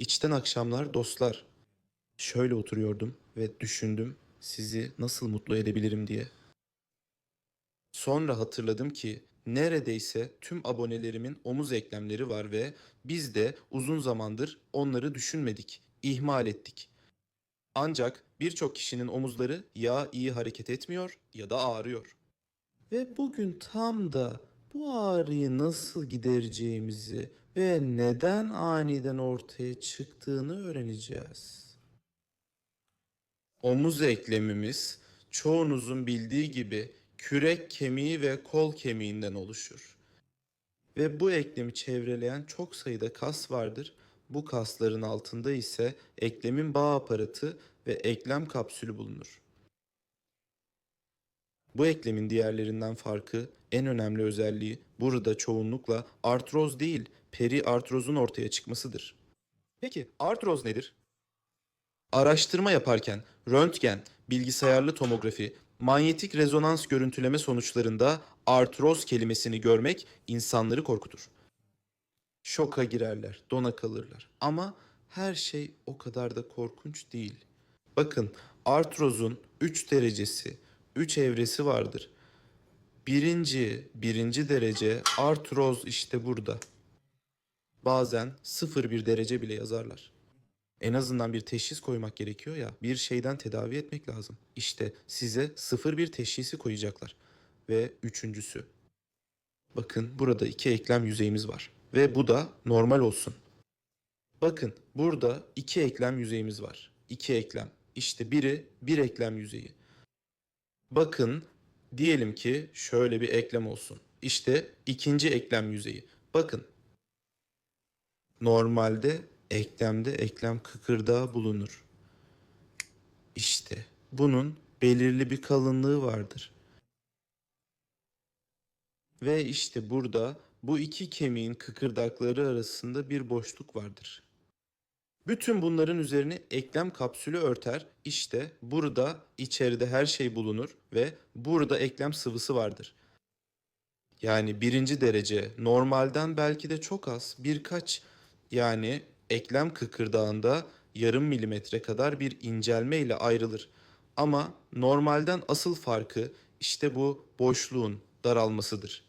İçten akşamlar dostlar. Şöyle oturuyordum ve düşündüm sizi nasıl mutlu edebilirim diye. Sonra hatırladım ki neredeyse tüm abonelerimin omuz eklemleri var ve biz de uzun zamandır onları düşünmedik, ihmal ettik. Ancak birçok kişinin omuzları ya iyi hareket etmiyor ya da ağrıyor. Ve bugün tam da bu ağrıyı nasıl gidereceğimizi ve neden aniden ortaya çıktığını öğreneceğiz. Omuz eklemimiz çoğunuzun bildiği gibi kürek kemiği ve kol kemiğinden oluşur. Ve bu eklemi çevreleyen çok sayıda kas vardır. Bu kasların altında ise eklemin bağ aparatı ve eklem kapsülü bulunur. Bu eklemin diğerlerinden farkı, en önemli özelliği burada çoğunlukla artroz değil, periartrozun ortaya çıkmasıdır. Peki artroz nedir? Araştırma yaparken röntgen, bilgisayarlı tomografi, manyetik rezonans görüntüleme sonuçlarında artroz kelimesini görmek insanları korkutur. Şoka girerler, dona kalırlar. Ama her şey o kadar da korkunç değil. Bakın artrozun 3 derecesi, 3 evresi vardır. Birinci, birinci derece artroz işte burada. Bazen 0,1 derece bile yazarlar. En azından bir teşhis koymak gerekiyor ya. Bir şeyden tedavi etmek lazım. İşte size 0,1 teşhisi koyacaklar. Ve üçüncüsü. Bakın burada iki eklem yüzeyimiz var. Ve bu da normal olsun. Bakın burada iki eklem yüzeyimiz var. İki eklem. İşte biri bir eklem yüzeyi. Bakın diyelim ki şöyle bir eklem olsun. İşte ikinci eklem yüzeyi. Bakın normalde eklemde eklem kıkırdağı bulunur. İşte bunun belirli bir kalınlığı vardır. Ve işte burada bu iki kemiğin kıkırdakları arasında bir boşluk vardır. Bütün bunların üzerine eklem kapsülü örter. İşte burada içeride her şey bulunur ve burada eklem sıvısı vardır. Yani birinci derece normalden belki de çok az birkaç yani eklem kıkırdağında yarım milimetre kadar bir incelme ile ayrılır. Ama normalden asıl farkı işte bu boşluğun daralmasıdır.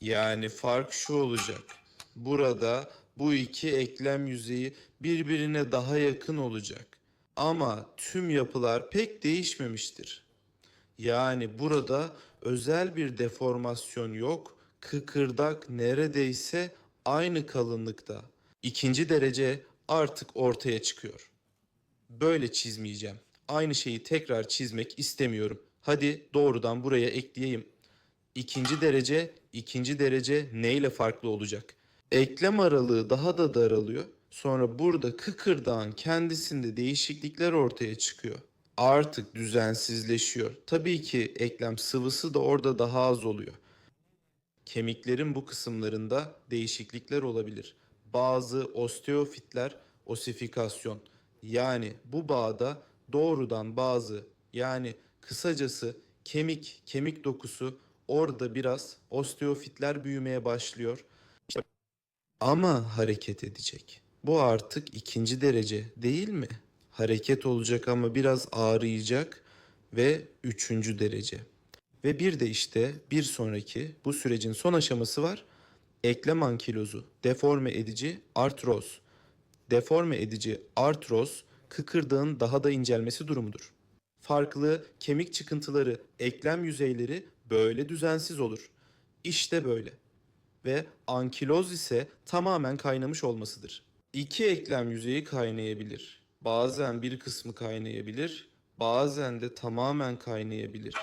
Yani fark şu olacak. Burada bu iki eklem yüzeyi birbirine daha yakın olacak. Ama tüm yapılar pek değişmemiştir. Yani burada özel bir deformasyon yok. Kıkırdak neredeyse aynı kalınlıkta. İkinci derece artık ortaya çıkıyor. Böyle çizmeyeceğim. Aynı şeyi tekrar çizmek istemiyorum. Hadi doğrudan buraya ekleyeyim. İkinci derece, ikinci derece neyle farklı olacak? Eklem aralığı daha da daralıyor. Sonra burada kıkırdağın kendisinde değişiklikler ortaya çıkıyor. Artık düzensizleşiyor. Tabii ki eklem sıvısı da orada daha az oluyor. Kemiklerin bu kısımlarında değişiklikler olabilir. Bazı osteofitler osifikasyon yani bu bağda doğrudan bazı yani kısacası kemik kemik dokusu orada biraz osteofitler büyümeye başlıyor. Ama hareket edecek. Bu artık ikinci derece değil mi? Hareket olacak ama biraz ağrıyacak ve üçüncü derece. Ve bir de işte bir sonraki bu sürecin son aşaması var. Eklem ankilozu, deforme edici artroz. Deforme edici artroz kıkırdağın daha da incelmesi durumudur. Farklı kemik çıkıntıları, eklem yüzeyleri böyle düzensiz olur. İşte böyle. Ve ankiloz ise tamamen kaynamış olmasıdır. İki eklem yüzeyi kaynayabilir. Bazen bir kısmı kaynayabilir, bazen de tamamen kaynayabilir.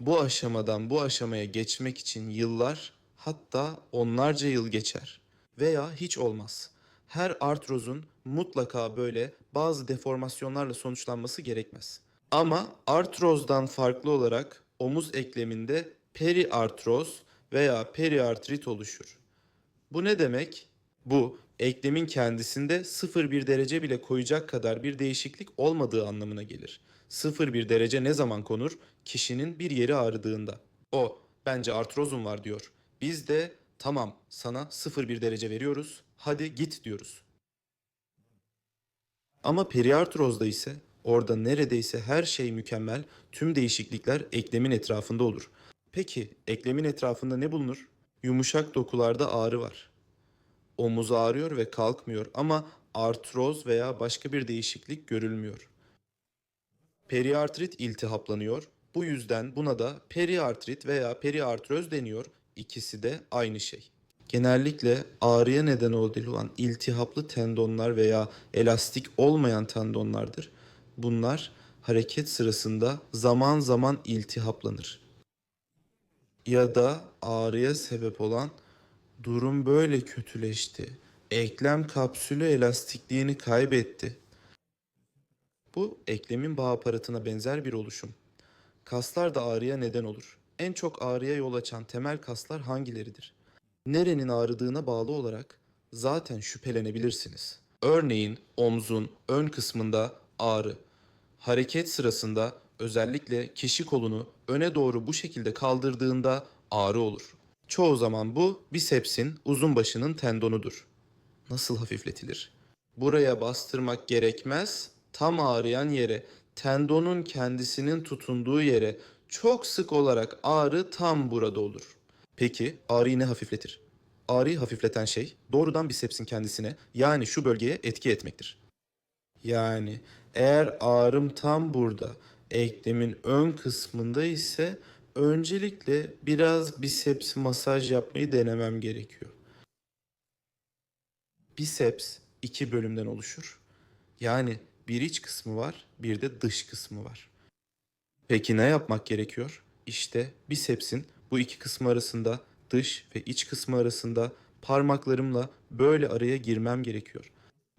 Bu aşamadan bu aşamaya geçmek için yıllar hatta onlarca yıl geçer. Veya hiç olmaz. Her artrozun mutlaka böyle bazı deformasyonlarla sonuçlanması gerekmez. Ama artrozdan farklı olarak omuz ekleminde periartroz veya periartrit oluşur. Bu ne demek? Bu eklemin kendisinde 0,1 derece bile koyacak kadar bir değişiklik olmadığı anlamına gelir. 0,1 derece ne zaman konur? Kişinin bir yeri ağrıdığında. O bence artrozum var diyor. Biz de tamam sana 0,1 derece veriyoruz. Hadi git diyoruz. Ama periartrozda ise orada neredeyse her şey mükemmel, tüm değişiklikler eklemin etrafında olur. Peki eklemin etrafında ne bulunur? Yumuşak dokularda ağrı var. Omuz ağrıyor ve kalkmıyor ama artroz veya başka bir değişiklik görülmüyor. Periartrit iltihaplanıyor. Bu yüzden buna da periartrit veya periartroz deniyor. İkisi de aynı şey. Genellikle ağrıya neden olan iltihaplı tendonlar veya elastik olmayan tendonlardır. Bunlar hareket sırasında zaman zaman iltihaplanır. Ya da ağrıya sebep olan durum böyle kötüleşti. Eklem kapsülü elastikliğini kaybetti. Bu eklemin bağ aparatına benzer bir oluşum. Kaslar da ağrıya neden olur. En çok ağrıya yol açan temel kaslar hangileridir? Nerenin ağrıdığına bağlı olarak zaten şüphelenebilirsiniz. Örneğin omzun ön kısmında ağrı. Hareket sırasında özellikle kişi kolunu öne doğru bu şekilde kaldırdığında ağrı olur. Çoğu zaman bu bisepsin uzun başının tendonudur. Nasıl hafifletilir? Buraya bastırmak gerekmez. Tam ağrıyan yere, tendonun kendisinin tutunduğu yere çok sık olarak ağrı tam burada olur. Peki ağrıyı ne hafifletir? Ağrıyı hafifleten şey doğrudan bisepsin kendisine yani şu bölgeye etki etmektir. Yani eğer ağrım tam burada, eklemin ön kısmında ise öncelikle biraz biceps masaj yapmayı denemem gerekiyor. Biceps iki bölümden oluşur. Yani bir iç kısmı var, bir de dış kısmı var. Peki ne yapmak gerekiyor? İşte bisepsin bu iki kısmı arasında, dış ve iç kısmı arasında parmaklarımla böyle araya girmem gerekiyor.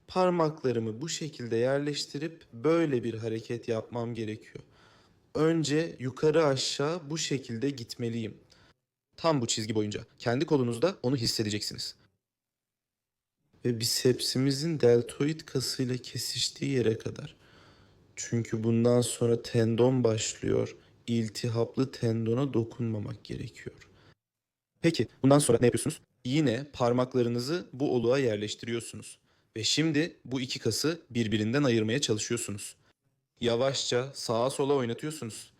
Parmaklarımı bu şekilde yerleştirip böyle bir hareket yapmam gerekiyor. Önce yukarı aşağı bu şekilde gitmeliyim. Tam bu çizgi boyunca. Kendi kolunuzda onu hissedeceksiniz. Ve bisepsimizin deltoid kasıyla kesiştiği yere kadar. Çünkü bundan sonra tendon başlıyor. İltihaplı tendona dokunmamak gerekiyor. Peki bundan sonra ne yapıyorsunuz? Yine parmaklarınızı bu oluğa yerleştiriyorsunuz. Ve şimdi bu iki kası birbirinden ayırmaya çalışıyorsunuz. Yavaşça sağa sola oynatıyorsunuz.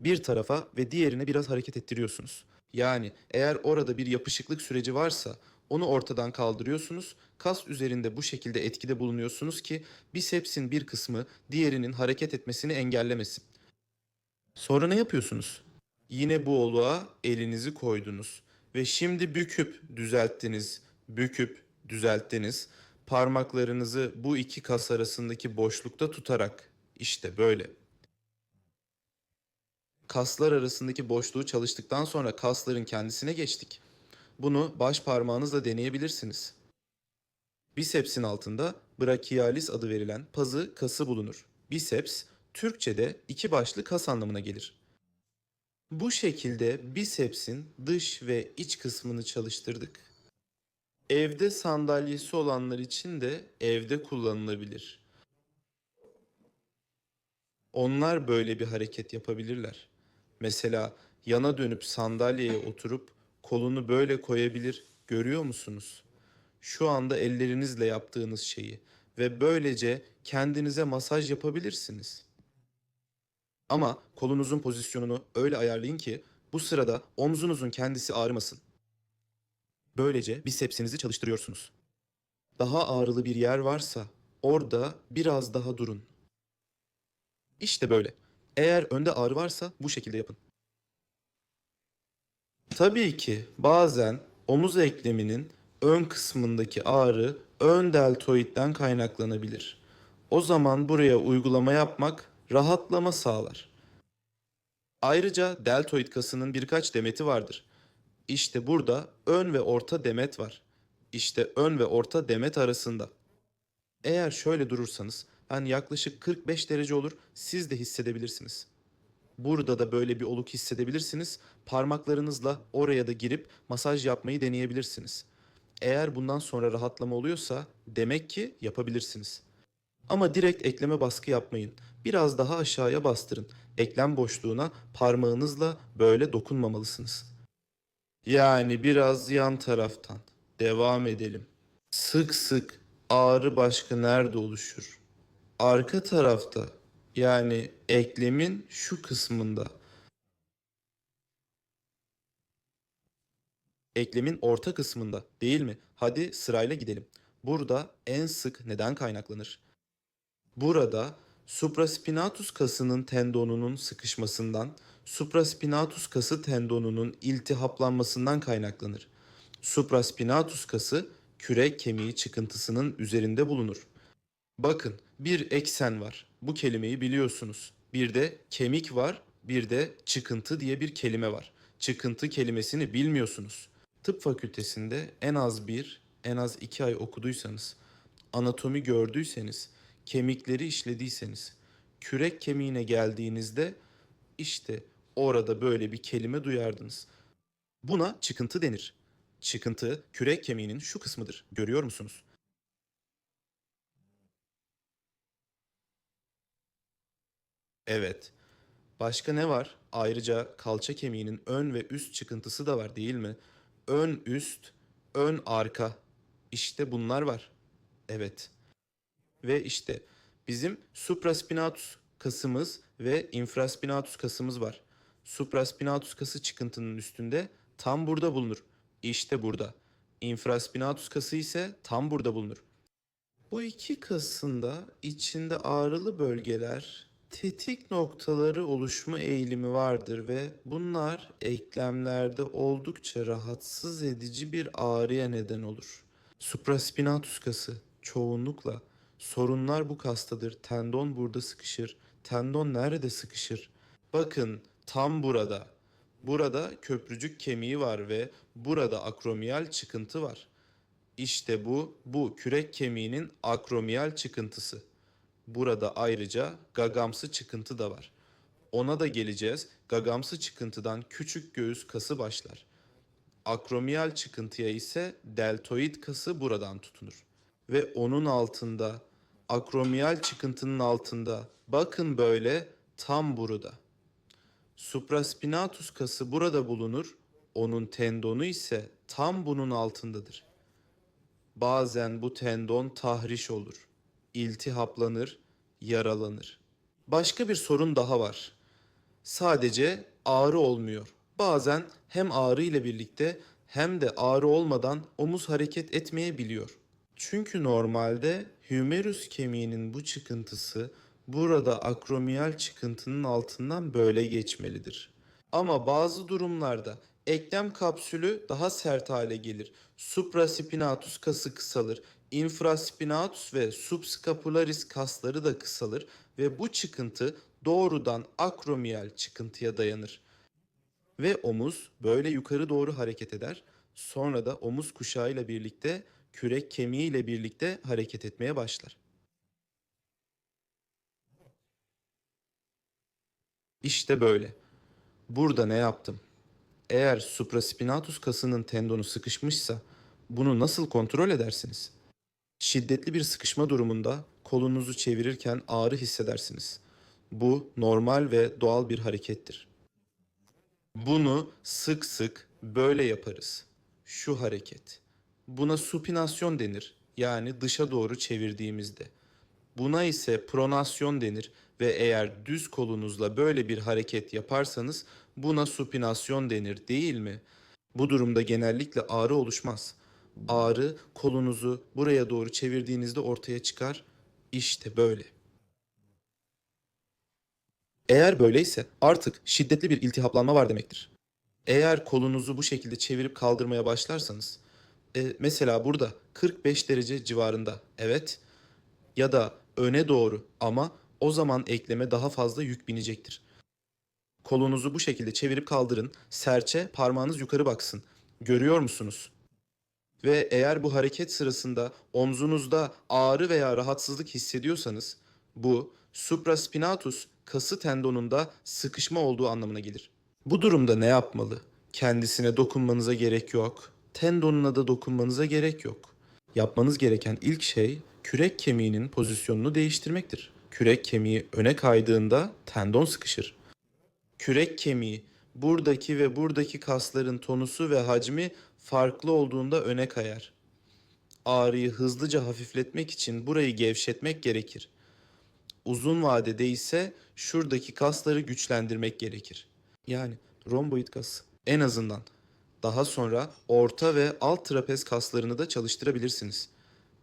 Bir tarafa ve diğerine biraz hareket ettiriyorsunuz. Yani eğer orada bir yapışıklık süreci varsa onu ortadan kaldırıyorsunuz. Kas üzerinde bu şekilde etkide bulunuyorsunuz ki bisepsin bir kısmı diğerinin hareket etmesini engellemesin. Sonra ne yapıyorsunuz? Yine bu oluğa elinizi koydunuz ve şimdi büküp düzelttiniz, büküp düzelttiniz. Parmaklarınızı bu iki kas arasındaki boşlukta tutarak işte böyle. Kaslar arasındaki boşluğu çalıştıktan sonra kasların kendisine geçtik. Bunu baş parmağınızla deneyebilirsiniz. Bisepsin altında brachialis adı verilen pazı kası bulunur. Biceps Türkçe'de iki başlı kas anlamına gelir. Bu şekilde bisepsin dış ve iç kısmını çalıştırdık. Evde sandalyesi olanlar için de evde kullanılabilir. Onlar böyle bir hareket yapabilirler. Mesela yana dönüp sandalyeye oturup kolunu böyle koyabilir. Görüyor musunuz? Şu anda ellerinizle yaptığınız şeyi ve böylece kendinize masaj yapabilirsiniz. Ama kolunuzun pozisyonunu öyle ayarlayın ki bu sırada omzunuzun kendisi ağrımasın. Böylece bisepsinizi çalıştırıyorsunuz. Daha ağrılı bir yer varsa orada biraz daha durun. İşte böyle. Eğer önde ağrı varsa bu şekilde yapın. Tabii ki bazen omuz ekleminin ön kısmındaki ağrı ön deltoidden kaynaklanabilir. O zaman buraya uygulama yapmak rahatlama sağlar. Ayrıca deltoid kasının birkaç demeti vardır. İşte burada ön ve orta demet var. İşte ön ve orta demet arasında. Eğer şöyle durursanız hani yaklaşık 45 derece olur siz de hissedebilirsiniz. Burada da böyle bir oluk hissedebilirsiniz. Parmaklarınızla oraya da girip masaj yapmayı deneyebilirsiniz. Eğer bundan sonra rahatlama oluyorsa demek ki yapabilirsiniz. Ama direkt ekleme baskı yapmayın. Biraz daha aşağıya bastırın. Eklem boşluğuna parmağınızla böyle dokunmamalısınız. Yani biraz yan taraftan. Devam edelim. Sık sık ağrı başka nerede oluşur? arka tarafta yani eklemin şu kısmında. Eklemin orta kısmında değil mi? Hadi sırayla gidelim. Burada en sık neden kaynaklanır? Burada supraspinatus kasının tendonunun sıkışmasından, supraspinatus kası tendonunun iltihaplanmasından kaynaklanır. Supraspinatus kası kürek kemiği çıkıntısının üzerinde bulunur. Bakın bir eksen var. Bu kelimeyi biliyorsunuz. Bir de kemik var, bir de çıkıntı diye bir kelime var. Çıkıntı kelimesini bilmiyorsunuz. Tıp fakültesinde en az bir, en az iki ay okuduysanız, anatomi gördüyseniz, kemikleri işlediyseniz, kürek kemiğine geldiğinizde işte orada böyle bir kelime duyardınız. Buna çıkıntı denir. Çıkıntı kürek kemiğinin şu kısmıdır. Görüyor musunuz? Evet. Başka ne var? Ayrıca kalça kemiğinin ön ve üst çıkıntısı da var değil mi? Ön üst, ön arka. İşte bunlar var. Evet. Ve işte bizim supraspinatus kasımız ve infraspinatus kasımız var. Supraspinatus kası çıkıntının üstünde tam burada bulunur. İşte burada. Infraspinatus kası ise tam burada bulunur. Bu iki kasında içinde ağrılı bölgeler, tetik noktaları oluşma eğilimi vardır ve bunlar eklemlerde oldukça rahatsız edici bir ağrıya neden olur. Supraspinatus kası çoğunlukla sorunlar bu kastadır. Tendon burada sıkışır. Tendon nerede sıkışır? Bakın tam burada. Burada köprücük kemiği var ve burada akromiyal çıkıntı var. İşte bu, bu kürek kemiğinin akromiyal çıkıntısı. Burada ayrıca gagamsı çıkıntı da var. Ona da geleceğiz. Gagamsı çıkıntıdan küçük göğüs kası başlar. Akromiyal çıkıntıya ise deltoid kası buradan tutunur. Ve onun altında, akromiyal çıkıntının altında, bakın böyle tam burada. Supraspinatus kası burada bulunur, onun tendonu ise tam bunun altındadır. Bazen bu tendon tahriş olur. İltihaplanır, yaralanır. Başka bir sorun daha var. Sadece ağrı olmuyor. Bazen hem ağrı ile birlikte hem de ağrı olmadan omuz hareket etmeyebiliyor. Çünkü normalde hümerus kemiğinin bu çıkıntısı burada akromiyal çıkıntının altından böyle geçmelidir. Ama bazı durumlarda eklem kapsülü daha sert hale gelir. Supraspinatus kası kısalır. Infraspinatus ve subscapularis kasları da kısalır ve bu çıkıntı doğrudan akromiyal çıkıntıya dayanır. Ve omuz böyle yukarı doğru hareket eder. Sonra da omuz kuşağıyla birlikte kürek kemiğiyle birlikte hareket etmeye başlar. İşte böyle. Burada ne yaptım? Eğer supraspinatus kasının tendonu sıkışmışsa bunu nasıl kontrol edersiniz? Şiddetli bir sıkışma durumunda kolunuzu çevirirken ağrı hissedersiniz. Bu normal ve doğal bir harekettir. Bunu sık sık böyle yaparız. Şu hareket. Buna supinasyon denir. Yani dışa doğru çevirdiğimizde. Buna ise pronasyon denir ve eğer düz kolunuzla böyle bir hareket yaparsanız buna supinasyon denir değil mi? Bu durumda genellikle ağrı oluşmaz. Ağrı kolunuzu buraya doğru çevirdiğinizde ortaya çıkar. İşte böyle. Eğer böyleyse artık şiddetli bir iltihaplanma var demektir. Eğer kolunuzu bu şekilde çevirip kaldırmaya başlarsanız, e, mesela burada 45 derece civarında, evet, ya da öne doğru ama o zaman ekleme daha fazla yük binecektir. Kolunuzu bu şekilde çevirip kaldırın, serçe parmağınız yukarı baksın. Görüyor musunuz? Ve eğer bu hareket sırasında omzunuzda ağrı veya rahatsızlık hissediyorsanız bu supraspinatus kası tendonunda sıkışma olduğu anlamına gelir. Bu durumda ne yapmalı? Kendisine dokunmanıza gerek yok. Tendonuna da dokunmanıza gerek yok. Yapmanız gereken ilk şey kürek kemiğinin pozisyonunu değiştirmektir. Kürek kemiği öne kaydığında tendon sıkışır. Kürek kemiği buradaki ve buradaki kasların tonusu ve hacmi farklı olduğunda öne kayar. Ağrıyı hızlıca hafifletmek için burayı gevşetmek gerekir. uzun vadede ise şuradaki kasları güçlendirmek gerekir. Yani romboid kası. En azından. Daha sonra orta ve alt trapez kaslarını da çalıştırabilirsiniz.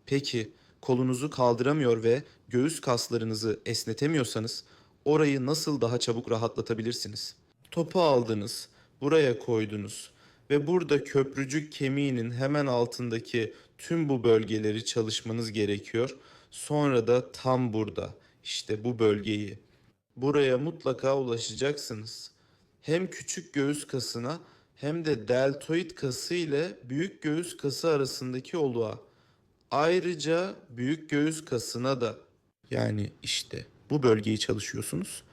Peki kolunuzu kaldıramıyor ve göğüs kaslarınızı esnetemiyorsanız orayı nasıl daha çabuk rahatlatabilirsiniz? Topu aldınız, buraya koydunuz ve burada köprücük kemiğinin hemen altındaki tüm bu bölgeleri çalışmanız gerekiyor. Sonra da tam burada işte bu bölgeyi buraya mutlaka ulaşacaksınız. Hem küçük göğüs kasına hem de deltoid kası ile büyük göğüs kası arasındaki oluğa. Ayrıca büyük göğüs kasına da yani işte bu bölgeyi çalışıyorsunuz.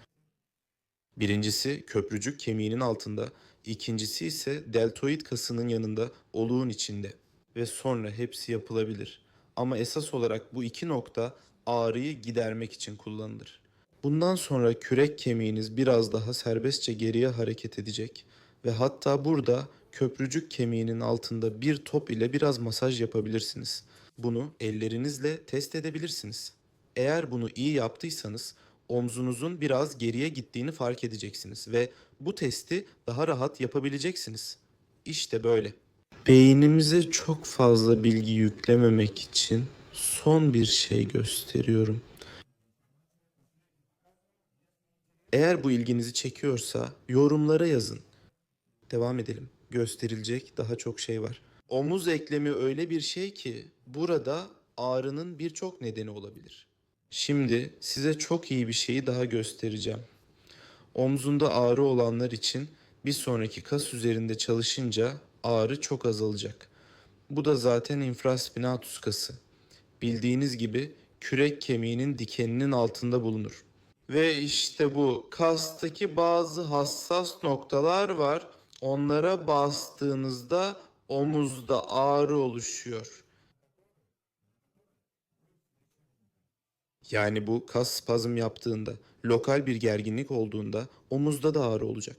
Birincisi köprücük kemiğinin altında, ikincisi ise deltoid kasının yanında, oluğun içinde ve sonra hepsi yapılabilir. Ama esas olarak bu iki nokta ağrıyı gidermek için kullanılır. Bundan sonra kürek kemiğiniz biraz daha serbestçe geriye hareket edecek ve hatta burada köprücük kemiğinin altında bir top ile biraz masaj yapabilirsiniz. Bunu ellerinizle test edebilirsiniz. Eğer bunu iyi yaptıysanız omzunuzun biraz geriye gittiğini fark edeceksiniz ve bu testi daha rahat yapabileceksiniz. İşte böyle. Beynimize çok fazla bilgi yüklememek için son bir şey gösteriyorum. Eğer bu ilginizi çekiyorsa yorumlara yazın. Devam edelim. Gösterilecek daha çok şey var. Omuz eklemi öyle bir şey ki burada ağrının birçok nedeni olabilir. Şimdi size çok iyi bir şeyi daha göstereceğim. Omzunda ağrı olanlar için bir sonraki kas üzerinde çalışınca ağrı çok azalacak. Bu da zaten infraspinatus kası. Bildiğiniz gibi kürek kemiğinin dikeninin altında bulunur. Ve işte bu kastaki bazı hassas noktalar var. Onlara bastığınızda omuzda ağrı oluşuyor. Yani bu kas spazm yaptığında, lokal bir gerginlik olduğunda omuzda da ağrı olacak.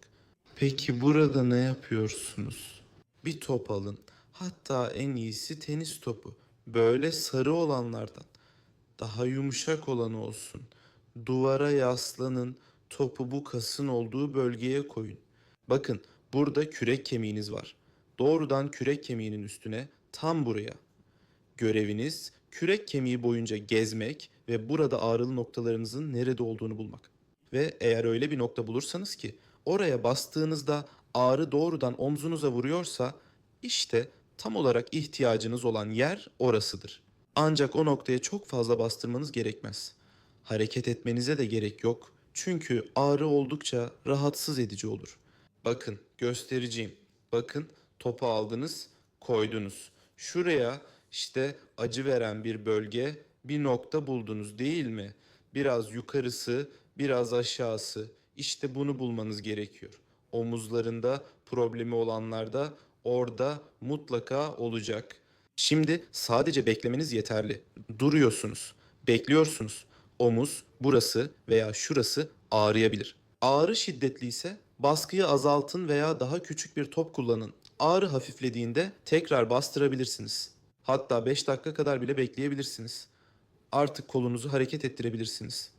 Peki burada ne yapıyorsunuz? Bir top alın. Hatta en iyisi tenis topu. Böyle sarı olanlardan. Daha yumuşak olanı olsun. Duvara yaslanın, topu bu kasın olduğu bölgeye koyun. Bakın burada kürek kemiğiniz var. Doğrudan kürek kemiğinin üstüne tam buraya. Göreviniz kürek kemiği boyunca gezmek ve burada ağrılı noktalarınızın nerede olduğunu bulmak. Ve eğer öyle bir nokta bulursanız ki oraya bastığınızda ağrı doğrudan omzunuza vuruyorsa işte tam olarak ihtiyacınız olan yer orasıdır. Ancak o noktaya çok fazla bastırmanız gerekmez. Hareket etmenize de gerek yok. Çünkü ağrı oldukça rahatsız edici olur. Bakın göstereceğim. Bakın topu aldınız, koydunuz. Şuraya işte acı veren bir bölge, bir nokta buldunuz değil mi? Biraz yukarısı, biraz aşağısı. İşte bunu bulmanız gerekiyor. Omuzlarında problemi olanlarda orada mutlaka olacak. Şimdi sadece beklemeniz yeterli. Duruyorsunuz, bekliyorsunuz. Omuz, burası veya şurası ağrıyabilir. Ağrı şiddetliyse baskıyı azaltın veya daha küçük bir top kullanın. Ağrı hafiflediğinde tekrar bastırabilirsiniz. Hatta 5 dakika kadar bile bekleyebilirsiniz. Artık kolunuzu hareket ettirebilirsiniz.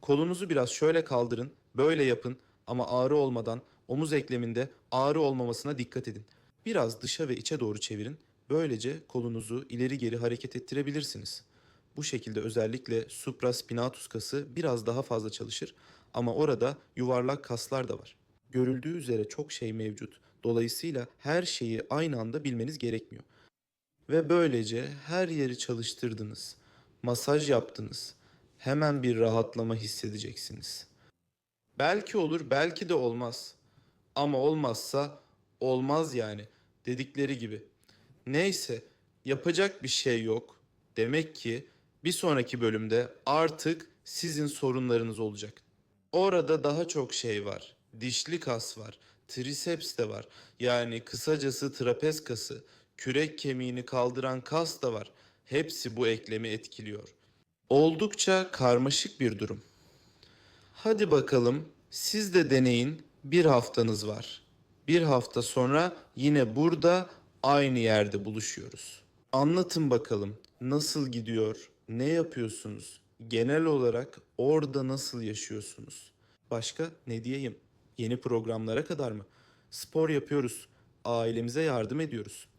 Kolunuzu biraz şöyle kaldırın, böyle yapın ama ağrı olmadan omuz ekleminde ağrı olmamasına dikkat edin. Biraz dışa ve içe doğru çevirin. Böylece kolunuzu ileri geri hareket ettirebilirsiniz. Bu şekilde özellikle supraspinatus kası biraz daha fazla çalışır ama orada yuvarlak kaslar da var. Görüldüğü üzere çok şey mevcut. Dolayısıyla her şeyi aynı anda bilmeniz gerekmiyor. Ve böylece her yeri çalıştırdınız. Masaj yaptınız. Hemen bir rahatlama hissedeceksiniz. Belki olur, belki de olmaz. Ama olmazsa olmaz yani dedikleri gibi. Neyse, yapacak bir şey yok. Demek ki bir sonraki bölümde artık sizin sorunlarınız olacak. Orada daha çok şey var. Dişli kas var, triceps de var. Yani kısacası trapez kası, kürek kemiğini kaldıran kas da var. Hepsi bu eklemi etkiliyor. Oldukça karmaşık bir durum. Hadi bakalım siz de deneyin. Bir haftanız var. Bir hafta sonra yine burada aynı yerde buluşuyoruz. Anlatın bakalım nasıl gidiyor, ne yapıyorsunuz, genel olarak orada nasıl yaşıyorsunuz? Başka ne diyeyim? Yeni programlara kadar mı? Spor yapıyoruz. Ailemize yardım ediyoruz.